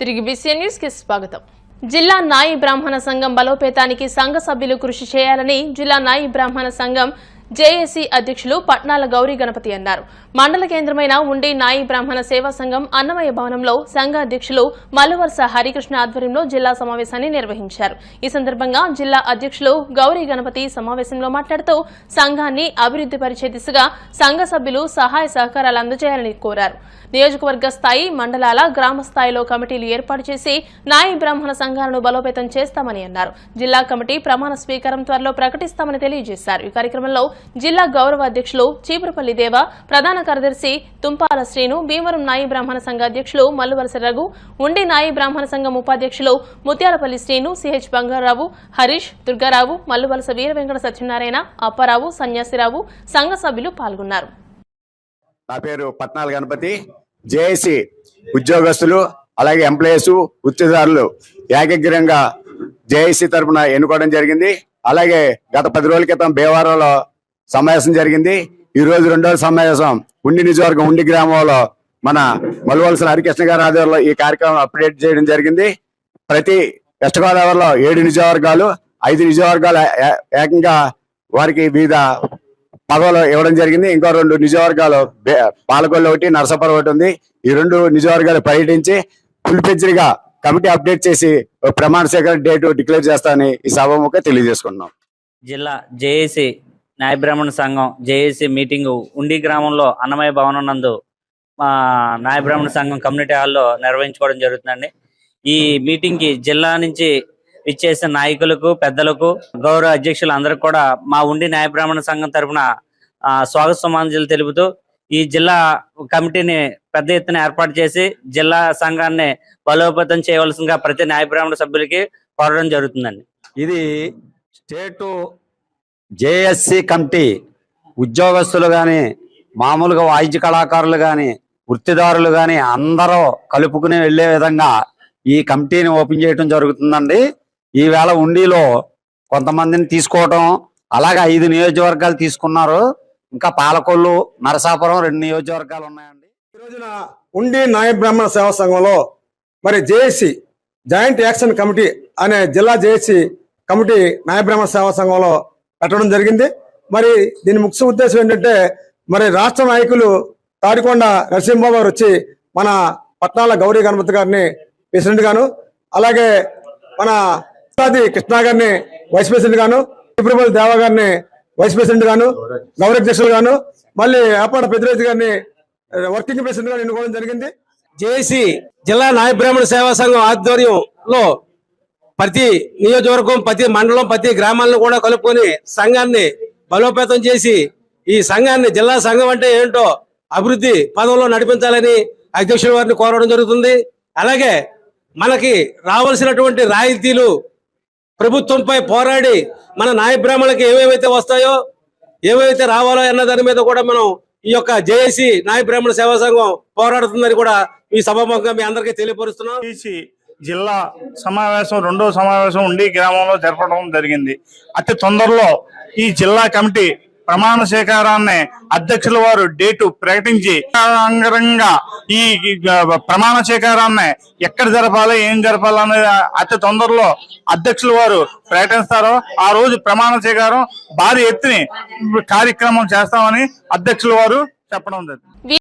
తిరిగి బీసీఎన్ న్యూస్కి స్వాగతం. జిల్లా నాయి బ్రాహ్మణ సంఘం బలోపేతానికి సంఘ సభ్యులు కృషి చేయాలని జిల్లా నాయి బ్రాహ్మణ సంఘం జేఏసీ అధ్యక్షులు పట్నాల గౌరీ గణపతి అన్నారు. మండల కేంద్రమైన ఉండి నాయి బ్రాహ్మణ సేవా సంఘం అన్నమయ్య భవనంలో సంఘ అధ్యక్షులు మల్లువరస హరికృష్ణ ఆధ్వర్యంలో జిల్లా సమావేశాన్ని నిర్వహించారు. ఈ సందర్భంగా జిల్లా అధ్యక్షులు గౌరీ గణపతి సమావేశంలో మాట్లాడుతూ సంఘాన్ని అభివృద్ధి పరిచే దిశగా సంఘ సభ్యులు సహాయ సహకారాలు అందజేయాలని కోరారు. నియోజకవర్గ స్థాయి మండలాల గ్రామ స్థాయిలో కమిటీలు ఏర్పాటు చేసి నాయి బ్రాహ్మణ సంఘాలను బలోపేతం చేస్తామని అన్నారు. జిల్లా కమిటీ ప్రమాణ స్వీకారం త్వరలో ప్రకటిస్తామని తెలియజేశారు. ఈ కార్యక్రమంలో జిల్లా గౌరవ అధ్యక్షులు చీపురపల్లి దేవ ప్రధాన కార్యదర్శి తుంపాల శ్రీను భీమవరం నాయి బ్రాహ్మణ సంఘ అధ్యక్షులు మల్లువలస రఘు ఉండి నాయి బ్రాహ్మణ సంఘం ఉపాధ్యక్షులు ముత్యాలపల్లి శ్రీను సిహెచ్ బంగారావు హరీష్ దుర్గారావు మల్లువలస వీర వెంకట సత్యనారాయణ అప్పారావు సన్యాసిరావు సంఘ సభ్యులు పాల్గొన్నారు. నా పేరు పట్నాల గణపతి. జేఏసీ ఉద్యోగస్తులు అలాగే ఎంప్లాయీస్ వృత్తిదారులు ఏకగ్రంగా జేఏసీ తరపున ఎన్నుకోవడం జరిగింది. అలాగే గత పది రోజుల క్రితం భీమవరంలో సమావేశం జరిగింది. ఈ రోజు రెండవ సమావేశం. ఉండి నియోజకవర్గం ఉండి గ్రామంలో మన మలువలసిన హరికృష్ణ గారి ఆధ్వర్యంలో ఈ కార్యక్రమం అప్డేట్ చేయడం జరిగింది. ప్రతి వెస్ట్ గోదావరిలో ఏడు నియోజకవర్గాలు ఐదు నియోజకవర్గాలు ఏకంగా వారికి వివిధ పదవులు ఇవ్వడం జరిగింది. ఇంకో రెండు నియోజకవర్గాలు పాలకొల్లు ఒకటి నరసాపురం ఒకటి ఉంది. ఈ రెండు నియోజకవర్గాలు పర్యటించి ఫుల్గా కమిటీ అప్డేట్ చేసి ప్రమాణ స్వీకారం డేట్ డిక్లేర్ చేస్తానని ఈ సభముఖ తెలియజేసుకుంటున్నాం. జిల్లా జేఏసీ న్యాయ బ్రాహ్మణ సంఘం జేఏసీ మీటింగు ఉండి గ్రామంలో అన్నమయ్య భవనం నందు మా న్యాయ బ్రాహ్మణ సంఘం కమ్యూనిటీ హాల్లో నిర్వహించుకోవడం జరుగుతుందండి. ఈ మీటింగ్కి జిల్లా నుంచి ఇచ్చేసిన నాయకులకు పెద్దలకు గౌరవ అధ్యక్షులు అందరికి కూడా మా ఉండి న్యాయ బ్రాహ్మణ సంఘం తరఫున స్వాగత సమాంజలు తెలుపుతూ ఈ జిల్లా కమిటీని పెద్ద ఎత్తున ఏర్పాటు చేసి జిల్లా సంఘాన్ని బలోపేతం చేయవలసిందిగా ప్రతి న్యాయ బ్రాహ్మణ సభ్యులకి కోరడం జరుగుతుందండి. ఇది స్టేటు జేఎస్సి కమిటీ ఉద్యోగస్తులు కానీ మామూలుగా వాయిద్య కళాకారులు కానీ వృత్తిదారులు కానీ అందరూ కలుపుకుని వెళ్ళే విధంగా ఈ కమిటీని ఓపెన్ చేయడం జరుగుతుందండి. ఈవేళ ఉండిలో కొంతమందిని తీసుకోవటం అలాగే ఐదు నియోజకవర్గాలు తీసుకున్నారు. ఇంకా పాలకొల్లు నరసాపురం రెండు నియోజకవర్గాలు ఉన్నాయండి. ఈ రోజున ఉండి నాయ బ్రాహ్మణ సేవా సంఘంలో మరి జేఏసీ జాయింట్ యాక్షన్ కమిటీ అనే జిల్లా జేఏసీ కమిటీ నాయ బ్రాహ్మణ సేవా సంఘంలో పెట్టడం జరిగింది. మరి దీని ముఖ్య ఉద్దేశం ఏంటంటే మరి రాష్ట్ర నాయకులు తాడికొండ నరసింహబాబు గారు వచ్చి మన పట్నాల గౌరీ గణపతి గారిని ప్రెసిడెంట్ గాను అలాగే మన ఉస్తాది కృష్ణ గారిని వైస్ ప్రెసిడెంట్ గాను తిరుపతి దేవ గారిని వైస్ ప్రెసిడెంట్ గాను గౌరవాధ్యక్షులు గాను మళ్ళీ ఏపాడ పెద్దిరెడ్డి గారిని వర్కింగ్ ప్రెసిడెంట్గా ఎన్నుకోవడం జరిగింది. జేసీ జిల్లా నాయ బ్రాహ్మణ సేవా సంఘం ఆధ్వర్యంలో ప్రతి నియోజకవర్గం ప్రతి మండలం ప్రతి గ్రామాలను కూడా కలుపుకొని సంఘాన్ని బలోపేతం చేసి ఈ సంఘాన్ని జిల్లా సంఘం అంటే ఏంటో అభివృద్ధి పదంలో నడిపించాలని అధ్యక్షుల వారిని కోరడం జరుగుతుంది. అలాగే మనకి రావాల్సినటువంటి రాయితీలు ప్రభుత్వంపై పోరాడి మన నాయబ్రాహ్మణులకి ఏవేవైతే వస్తాయో ఏవైతే రావాలో అన్న దాని మీద కూడా మనం ఈ యొక్క జేఏసీ నాయబ్రాహ్మణ సేవా సంఘం పోరాడుతుందని కూడా ఈ సభాముఖంగా మీ అందరికీ తెలియపరుస్తున్నాం. జిల్లా సమావేశం రెండో సమావేశం ఉండి గ్రామంలో జరపడం జరిగింది. అతి తొందరలో ఈ జిల్లా కమిటీ ప్రమాణ స్వీకారాన్ని అధ్యక్షుల వారు డేటు ప్రకటించి అంగరంగా ఈ ఈ ప్రమాణ స్వీకారాన్ని ఎక్కడ జరపాలి ఏం జరపాలి అనేది అతి తొందరలో అధ్యక్షుల వారు ప్రకటిస్తారో ఆ రోజు ప్రమాణ స్వీకారం భారీ ఎత్తుని కార్యక్రమం చేస్తామని అధ్యక్షుల వారు చెప్పడం జరిగింది.